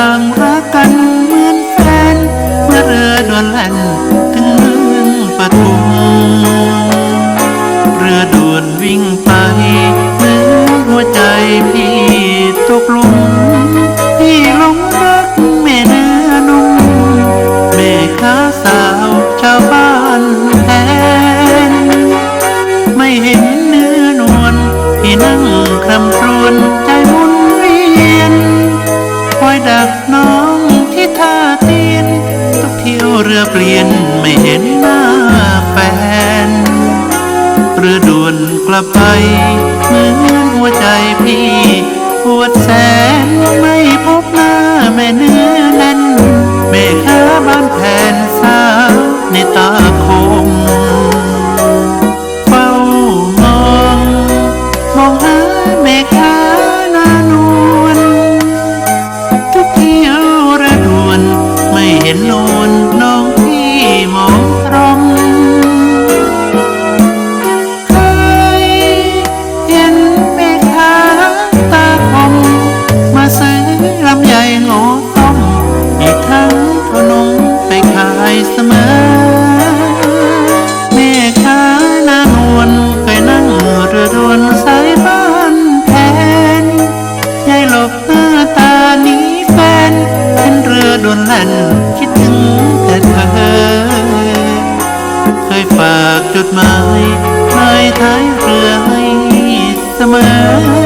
างรักกันเหมือนแฟน เมื่อเรือด่วนแล่นถึงเมืองปทุมเรือด่วนวิ่งไปเมื่อหัวใจพี่ตกลุมพี่ลงรักแม่เนื้อนุ่มแม่ค้าสาวชาว ดักน้องที่ท่าเตีนทุกเที่ยวเรือเปลี่ยนไม่เห็นหน้าแฟนเรือด่วนกลับไปเหมือนหัวใจพี่ปวดแสนไม่พบหน้าแม่เนื้อันคิดถึงแต่เธอ เคยฝากจดหมายลายท้ายเรือให้เสมอ